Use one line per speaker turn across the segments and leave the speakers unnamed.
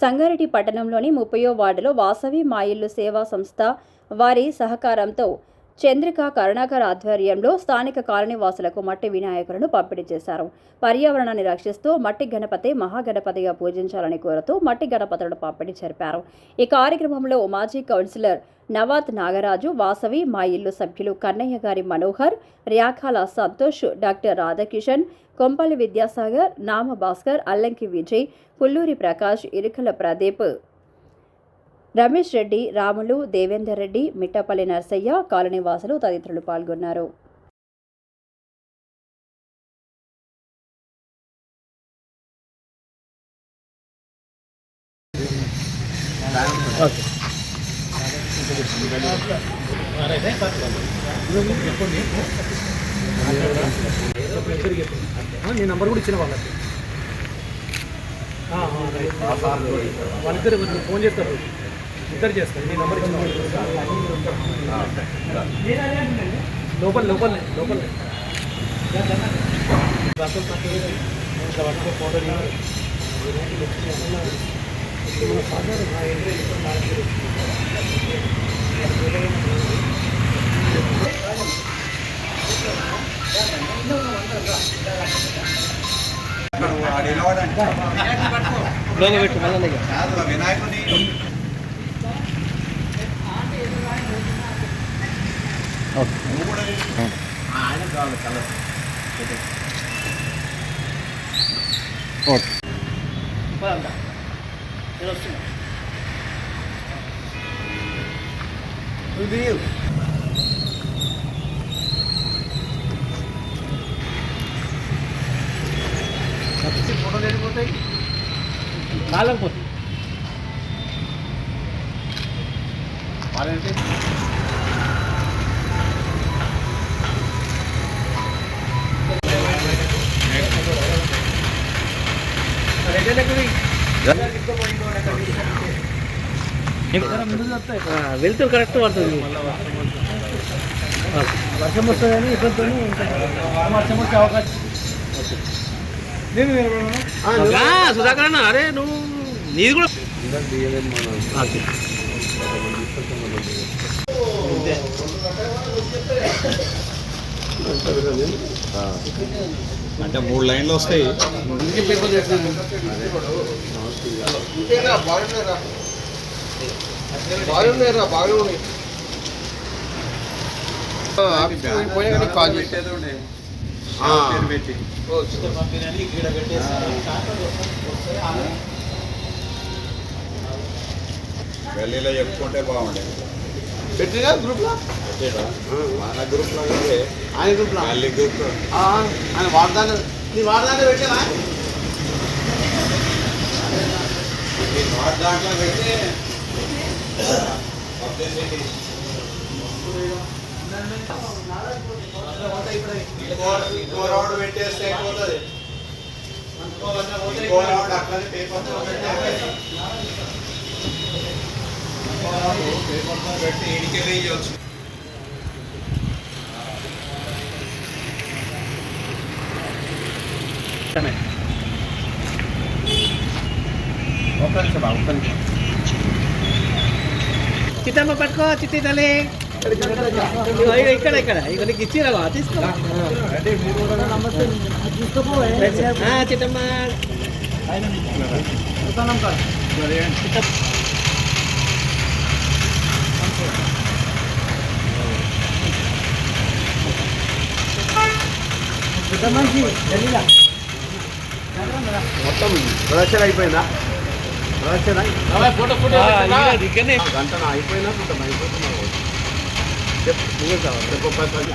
సంగారెడ్డి పట్టణంలోని ముప్పయో వార్డులో వాసవి మా ఇల్లు సేవా సంస్థ వారి సహకారంతో చంద్రిక కరుణాకర్ ఆధ్వర్యంలో స్థానిక కాలనీవాసులకు మట్టి వినాయకులను పంపిణీ చేశారు. పర్యావరణాన్ని రక్షిస్తూ మట్టి గణపతి మహాగణపతిగా పూజించాలని కోరుతూ మట్టి గణపతులను పంపిణీ జరిపారు. ఈ కార్యక్రమంలో మాజీ కౌన్సిలర్ నవాత్ నాగరాజు వాసవి మా ఇల్లు సభ్యులు కన్నయ్య గారి మనోహర్ ర్యాఖాల సంతోష్ డాక్టర్ రాధాకిషన్ కొంపల్లి విద్యాసాగర్ నామ భాస్కర్ అల్లంకి విజయ్ పుల్లూరి ప్రకాష్ ఇరుకల ప్రదీప్. రమేష్ రెడ్డి రాములు దేవేందర్ రెడ్డి మిట్టపల్లి నర్సయ్య కాలనీవాసులు తదితరులు పాల్గొన్నారు.
నీ నంబర్ కూడా ఇచ్చిన వాళ్ళకి. వాళ్ళిద్దరు కొంచెం ఫోన్ చేస్తారు ఇద్దరు చేస్తారు. నీ నంబర్ ఇచ్చిన లోపల లోపల లోపల ఫోటో పెట్టు మళ్ళీ
వినాయకుని
ఫోటో కాలేకపోతే
వాళ్ళంటే
వెళ్తూ కరెక్ట్ పడుతుంది వర్షం వస్తుందని ఇబ్బంది వర్షం వచ్చే అవకాశం నేను సుధాకర్ అన్న అరే నువ్వు నీది కూడా.
అంటే మూడు లైన్లు వస్తాయి
బాగున్నాయిరా కాల్
పెట్టేది. పేరు పెట్టి గల్లీలో చెప్పుకుంటే బాగుండేది.
పెట్టినా గ్రూప్లో
పెట్టేదా? మన గ్రూప్లో అయితే
ఆయన గ్రూప్లో
గల్లీ గ్రూప్లో
ఆ, ఆయన వాడదాన్ని నీ వాడదాన్ని పెట్టావా?
ఈ నాట్ దాంట్లో పెట్టి. పబ్లిసిటీ. ఇంకో- ఇంకో రౌండ్ పెట్టేస్తే అయిపోతుంది. ఇంకో రౌండ్ అట్లనే రౌండ్ పేపర్తో పెట్టి ఈడికి వేయవచ్చు
ఒక్క నిమిషం బాబు, ఒక్క నిమిషం.
చిట్టమ్మ పట్టుకో చిట్టి తల్లి. ఇక్కడ ఇక్కడ ఇక నీకు ఇచ్చిరా తీసుకో ఆ, చిట్టమ్మ
మొత్తం ప్రదర్శన అయిపోయిందా? ప్రదర్శన ఫోటో
ఆ, ఇక ఇక్కడనే.
గంట అయిపోయినా కొంత అయిపోతున్నా నువ్వే కావాలి చెప్పు పది పది.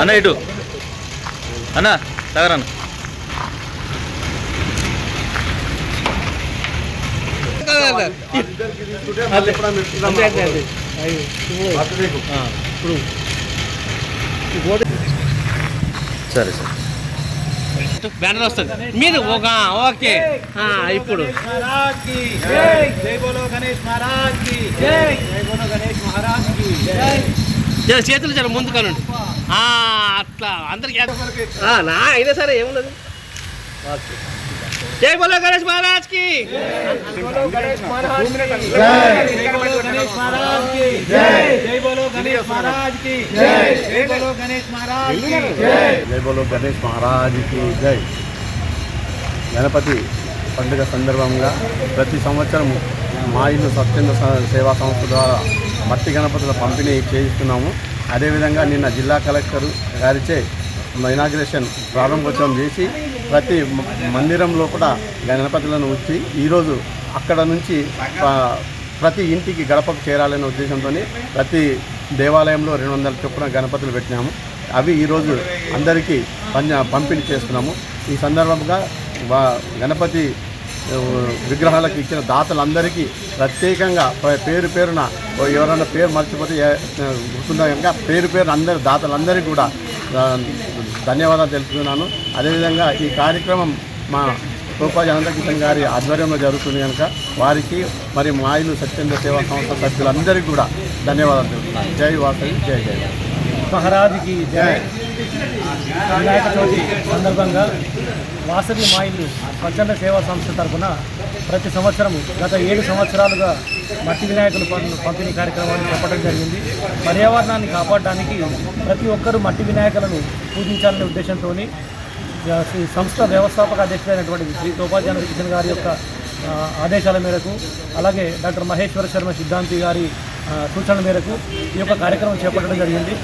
అన్న ఇటు. అన్న తగరన్న
మళ్ళీ ఎప్పుడైనా పెట్టుకుందాం
అంతే అంతే అంతే అయ్యో. ఇప్పుడు.
సరే సార్
బ్యానర్ వస్తుంది మీరు చేతులు జర ముందు కనండి అట్లా అందరికి నా అయినా సరే ఏమున్నది? ఓకే. జై బోలో గణేష్ మహారాజ్కి!
జై బోలో గణేష్ మహారాజ్కి జై. గణపతి పండుగ సందర్భంగా ప్రతి సంవత్సరం మా ఇల్లు స్వచ్ఛంద సేవా సంస్థ ద్వారా మట్టి గణపతుల పంపిణీ చేయిస్తున్నాము. అదేవిధంగా నిన్న జిల్లా కలెక్టర్ గారిచే ఇనాగ్రేషన్ ప్రారంభోత్సవం చేసి ప్రతి మందిరంలో కూడా గణపతులను ఉంచి ఈరోజు అక్కడ నుంచి ప్రతి ఇంటికి గడపకు చేరాలనే ఉద్దేశంతో ప్రతి దేవాలయంలో రెండు వందల చొప్పున గణపతులు పెట్టినాము. అవి ఈరోజు అందరికీ పంపిణీ చేస్తున్నాము. ఈ సందర్భంగా వా గణపతి విగ్రహాలకు ఇచ్చిన దాతలందరికీ ప్రత్యేకంగా పేరు పేరున ఎవరైనా పేరు మర్చిపోతే గుర్తుందా కనుక పేరు పేరు అందరి దాతలందరికీ కూడా ధన్యవాదాలు తెలుపుతున్నాను. అదేవిధంగా ఈ కార్యక్రమం మా రూపాయి అనంతకృష్ణ గారి ఆధ్వర్యంలో జరుగుతుంది కనుక వారికి మరి మాయిలు సత్యేంద్ర సేవా సంస్థ సభ్యులందరికీ కూడా ధన్యవాదాలు తెలుపుతున్నాను. జై వాసవి జై జై.
మహారాజుకి జై. వినాయక చవితి సందర్భంగా వాసవి మాయిలు స్వచ్ఛంద సేవా సంస్థ తరఫున ప్రతి సంవత్సరం గత ఏడు సంవత్సరాలుగా మట్టి వినాయకులు పంపిణీ కార్యక్రమాన్ని చెప్పడం జరిగింది. పర్యావరణాన్ని కాపాడడానికి ప్రతి ఒక్కరూ మట్టి వినాయకులను పూజించాలనే ఉద్దేశంతో సంస్థ వ్యవస్థాపక అధ్యక్షుడైనటువంటి శ్రీ తోపాధ్యాయ కిషన్ గారి యొక్క ఆదేశాల మేరకు అలాగే డాక్టర్ మహేశ్వర శర్మ సిద్ధాంతి గారి సూచనల మేరకు ఈ యొక్క కార్యక్రమం చేపట్టడం జరిగింది.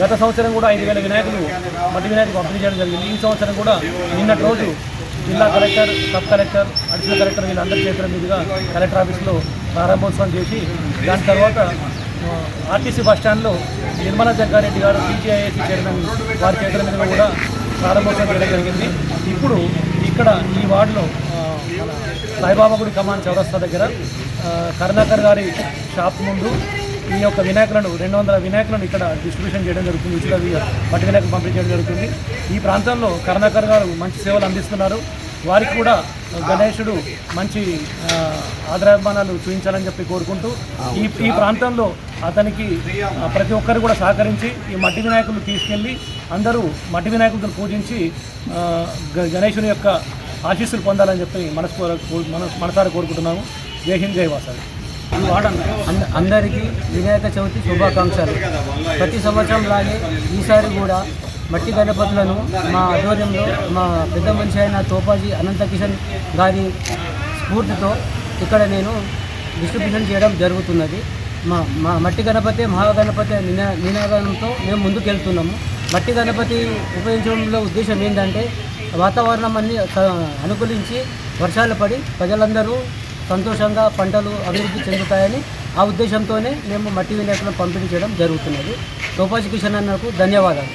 గత సంవత్సరం కూడా ఐదు వేల వినాయకులు మట్టి వినాయకులు పంపిణీ చేయడం జరిగింది. ఈ సంవత్సరం కూడా నిన్నటి రోజు జిల్లా collector sub collector additional collector వీళ్ళందరి చేతుల మీదుగా కలెక్టర్ ఆఫీస్లో ప్రారంభోత్సవం చేసి దాని తర్వాత ఆర్టీసీ బస్ స్టాండ్లో నిర్మలా జగ్గారెడ్డి గారు టీజీఐఏసీ చైర్మన్ వారి చేతుల మీద కూడా ప్రారంభోత్సవం చేయడం జరిగింది. ఇప్పుడు ఇక్కడ ఈ వార్డులో సాయిబాబా గుడి కమాన్ చౌరస్తా దగ్గర కరుణాకర్ గారి షాప్ ముందు ఈ యొక్క వినాయకులను రెండు వందల వినాయకులను ఇక్కడ డిస్ట్రిబ్యూషన్ చేయడం జరుగుతుంది ఉచిత మట్టి వినాయకులు పంపిణీ చేయడం జరుగుతుంది. ఈ ప్రాంతంలో కరుణాకర్ గారు మంచి సేవలు అందిస్తున్నారు. వారికి కూడా గణేశుడు మంచి ఆదరాభిమానాలు చూపించాలని చెప్పి కోరుకుంటూ ఈ ఈ ప్రాంతంలో అతనికి ప్రతి ఒక్కరు కూడా సహకరించి ఈ మట్టి వినాయకులు తీసుకెళ్ళి అందరూ మట్టి వినాయకులను పూజించి గ- గణేశుని యొక్క ఆశీస్సులు పొందాలని చెప్పి మనసు మన మనసారా కోరుకుంటున్నాము. జై హింద్ జై
వాసాలు అందరికీ వినాయక చవితి శుభాకాంక్షలు. ప్రతి సంవత్సరం లాగే ఈసారి కూడా మట్టి గణపతులను మా ఆధ్వర్యంలో మా పెద్ద మనిషి అయిన తోపాజీ అనంత కిషన్ గారి స్ఫూర్తితో ఇక్కడ నేను డిస్ట్రిబ్యూషన్ చేయడం జరుగుతున్నది. మా మా మట్టి గణపతి మహాగణపతి నినా నినాదంతో మేము ముందుకెళ్తున్నాము. మట్టి గణపతి ఉపయోగించడంలో ఉద్దేశం ఏంటంటే వాతావరణం అన్ని అనుకూలించి వర్షాలు పడి ప్రజలందరూ సంతోషంగా పంటలు అభివృద్ధి చెందుతాయని ఆ ఉద్దేశంతోనే మేము మట్టి వినాయకులను పంపిణీ చేయడం జరుగుతున్నది. తోపాజీ కిషన్ అన్నకు ధన్యవాదాలు.